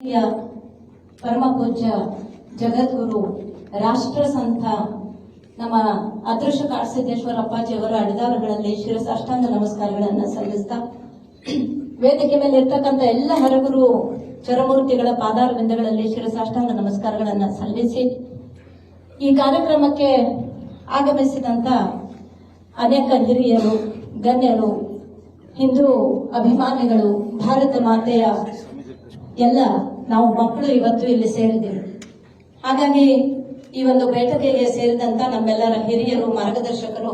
ಪರಮ ಪೂಜ್ಯ ಜಗದ್ಗುರು ರಾಷ್ಟ್ರ ಸಂತ ನಮ್ಮ ಅದೃಶ್ಯ ಕಾಡಸಿದ್ದೇಶ್ವರ ಅಪ್ಪಾಜಿ ಅವರ ಅಡಿದಾರುಗಳಲ್ಲಿ ಶಿರಸಾಷ್ಟಾಂಗ ನಮಸ್ಕಾರಗಳನ್ನು ಸಲ್ಲಿಸ್ತಾ ವೇದಿಕೆ ಮೇಲೆ ಇರ್ತಕ್ಕಂಥ ಎಲ್ಲ ಹರಗುರು ಚರಮೂರ್ತಿಗಳ ಪಾದಾರವಿಂದಗಳಲ್ಲಿ ಶಿರಸಾಷ್ಟಾಂಗ ನಮಸ್ಕಾರಗಳನ್ನು ಸಲ್ಲಿಸಿ ಈ ಕಾರ್ಯಕ್ರಮಕ್ಕೆ ಆಗಮಿಸಿದಂತ ಅನೇಕ ಹಿರಿಯರು, ಗಣ್ಯರು, ಹಿಂದೂ ಅಭಿಮಾನಿಗಳು, ಭಾರತ ಮಾತೆಯ ಎಲ್ಲ ನಾವು ಮಕ್ಕಳು ಇವತ್ತು ಇಲ್ಲಿ ಸೇರಿದ್ದೇವೆ. ಹಾಗಾಗಿ ಈ ಒಂದು ಬೇಟಕೆಗೆ ಸೇರಿದಂತ ನಮ್ಮೆಲ್ಲರ ಹಿರಿಯರು, ಮಾರ್ಗದರ್ಶಕರು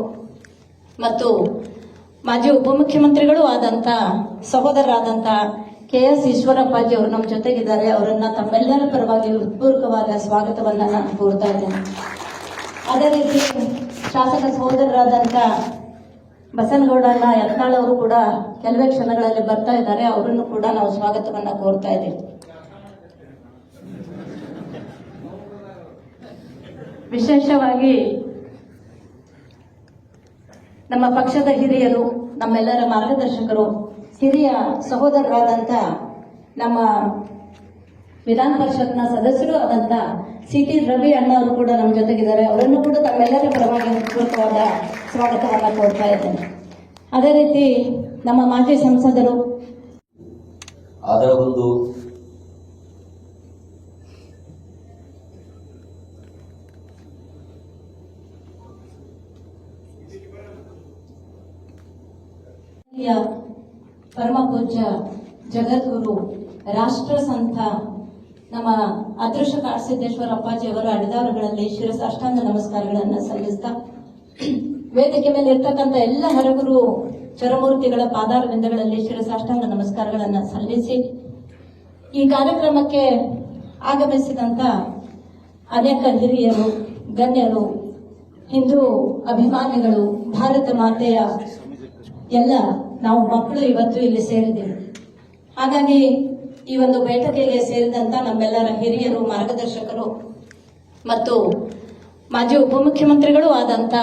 ಮತ್ತು ಮಾಜಿ ಉಪಮುಖ್ಯಮಂತ್ರಿಗಳು ಆದಂತ ಸಹೋದರರಾದಂತ ಕೆ ಎಸ್ ಈಶ್ವರಪ್ಪಾಜಿ ಅವರು ನಮ್ಮ ಜೊತೆಗಿದ್ದಾರೆ. ಅವರನ್ನ ತಮ್ಮೆಲ್ಲರ ಪರವಾಗಿ ಹೃತ್ಪೂರ್ವಕವಾದ ಸ್ವಾಗತವನ್ನ ನಾನು ಕೋರ್ತಾ ಇದ್ದೇನೆ. ಅದೇ ರೀತಿ ಶಾಸಕ ಸಹೋದರರಾದಂತ ಬಸನಗೌಡಣ್ಣ ಯತ್ನಾಳ್ ಅವರು ಕೂಡ ಕೆಲವೇ ಕ್ಷಣಗಳಲ್ಲಿ ಬರ್ತಾ ಇದ್ದಾರೆ. ಅವರನ್ನು ಕೂಡ ನಾವು ಸ್ವಾಗತವನ್ನ ಕೋರ್ತಾ ಇದ್ದೀವಿ. ವಿಶೇಷವಾಗಿ ನಮ್ಮ ಪಕ್ಷದ ಹಿರಿಯರು, ನಮ್ಮೆಲ್ಲರ ಮಾರ್ಗದರ್ಶಕರು, ಹಿರಿಯ ಸಹೋದರರಾದಂಥ ನಮ್ಮ ವಿಧಾನ ಪರಿಷತ್ನ ಸದಸ್ಯರು ಆದಂತ ಸಿ ಟಿ ರವಿ ಅಣ್ಣ ಅವರು ಕೂಡ ನಮ್ಮ ಜೊತೆಗಿದ್ದಾರೆ. ಅವರನ್ನು ಕೂಡ ತಮ್ಮೆಲ್ಲರ ಪರವಾಗಿ ಹೃತ್ಪೂರ್ವಕವಾದ ಸ್ವಾಗತವನ್ನ ಕೊಡ್ತಾ ಇದ್ದೇನೆ. ಅದೇ ರೀತಿ ನಮ್ಮ ಮಾಜಿ ಸಂಸದರು. ಅದರ ಒಂದು ಪರಮ ಪೂಜ್ಯ ಜಗದ್ಗುರು ರಾಷ್ಟ್ರ ಸಂತ ನಮ್ಮ ಅದೃಶ್ಯ ಕಾಡಸಿದ್ದೇಶ್ವರ ಅಪ್ಪಾಜಿ ಅವರ ಅಡಿದಾರುಗಳಲ್ಲಿ ಶಿರಸಾಷ್ಟಾಂಗ ನಮಸ್ಕಾರಗಳನ್ನು ಸಲ್ಲಿಸ್ತಾ ವೇದಿಕೆ ಮೇಲೆ ಇರ್ತಕ್ಕಂಥ ಎಲ್ಲ ಹರಗುರು ಚರಮೂರ್ತಿಗಳ ಪಾದಾರವಿಂದಗಳಲ್ಲಿ ಶಿರಸಾಷ್ಟಾಂಗ ನಮಸ್ಕಾರಗಳನ್ನು ಸಲ್ಲಿಸಿ ಈ ಕಾರ್ಯಕ್ರಮಕ್ಕೆ ಆಗಮಿಸಿದಂತ ಅನೇಕ ಹಿರಿಯರು, ಗಣ್ಯರು, ಹಿಂದೂ ಅಭಿಮಾನಿಗಳು, ಭಾರತ ಮಾತೆಯ ಎಲ್ಲ ನಾವು ಮಕ್ಕಳು ಇವತ್ತು ಇಲ್ಲಿ ಸೇರಿದ್ದೇವೆ. ಹಾಗಾಗಿ ಈ ಒಂದು ಬೇಟೆಗೆ ಸೇರಿದಂತ ನಮ್ಮೆಲ್ಲರ ಹಿರಿಯರು, ಮಾರ್ಗದರ್ಶಕರು ಮತ್ತು ಮಾಜಿ ಉಪಮುಖ್ಯಮಂತ್ರಿಗಳು ಆದಂತ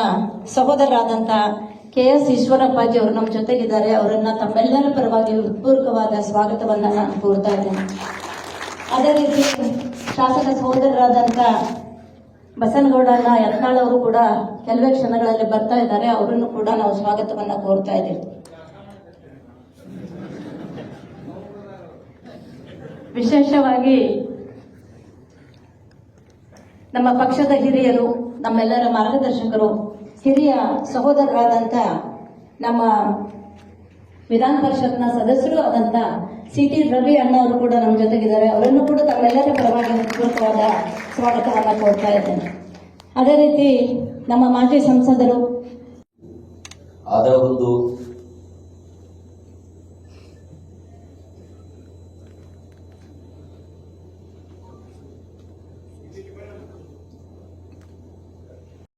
ಸಹೋದರರಾದಂತ ಕೆ ಎಸ್ ಈಶ್ವರಪ್ಪಾಜಿ ಅವರು ನಮ್ಮ ಜೊತೆಗಿದ್ದಾರೆ. ಅವರನ್ನ ತಮ್ಮೆಲ್ಲರ ಪರವಾಗಿ ಹೃತ್ಪೂರ್ವಕವಾದ ಸ್ವಾಗತವನ್ನ ನಾನು ಕೋರ್ತಾ ಇದ್ದೇನೆ. ಅದೇ ರೀತಿ ಶಾಸಕ ಸಹೋದರರಾದಂತ ಬಸನಗೌಡನ ಯತ್ನಾಳ್ ಅವರು ಕೂಡ ಕೆಲವೇ ಕ್ಷಣಗಳಲ್ಲಿ ಬರ್ತಾ ಇದ್ದಾರೆ. ಅವರನ್ನು ಕೂಡ ನಾವು ಸ್ವಾಗತವನ್ನ ಕೋರ್ತಾ ಇದ್ದೀವಿ. ವಿಶೇಷವಾಗಿ ನಮ್ಮ ಪಕ್ಷದ ಹಿರಿಯರು, ನಮ್ಮೆಲ್ಲರ ಮಾರ್ಗದರ್ಶಕರು, ಹಿರಿಯ ಸಹೋದರರಾದಂತ ನಮ್ಮ ವಿಧಾನ ಪರಿಷತ್ನ ಸದಸ್ಯರು ಆದಂತ ಸಿ ಟಿ ರವಿ ಅಣ್ಣ ಅವರು ಕೂಡ ನಮ್ಮ ಜೊತೆಗಿದ್ದಾರೆ. ಅವರನ್ನು ಕೂಡ ತಮ್ಮೆಲ್ಲರ ಪರವಾಗಿ ಪೂರ್ವಕವಾದ ಸ್ವಾಗತವನ್ನು ಕೊಡ್ತಾ ಇದ್ದೇನೆ. ಅದೇ ರೀತಿ ನಮ್ಮ ಮಾಜಿ ಸಂಸದರು ಆದ ಒಂದು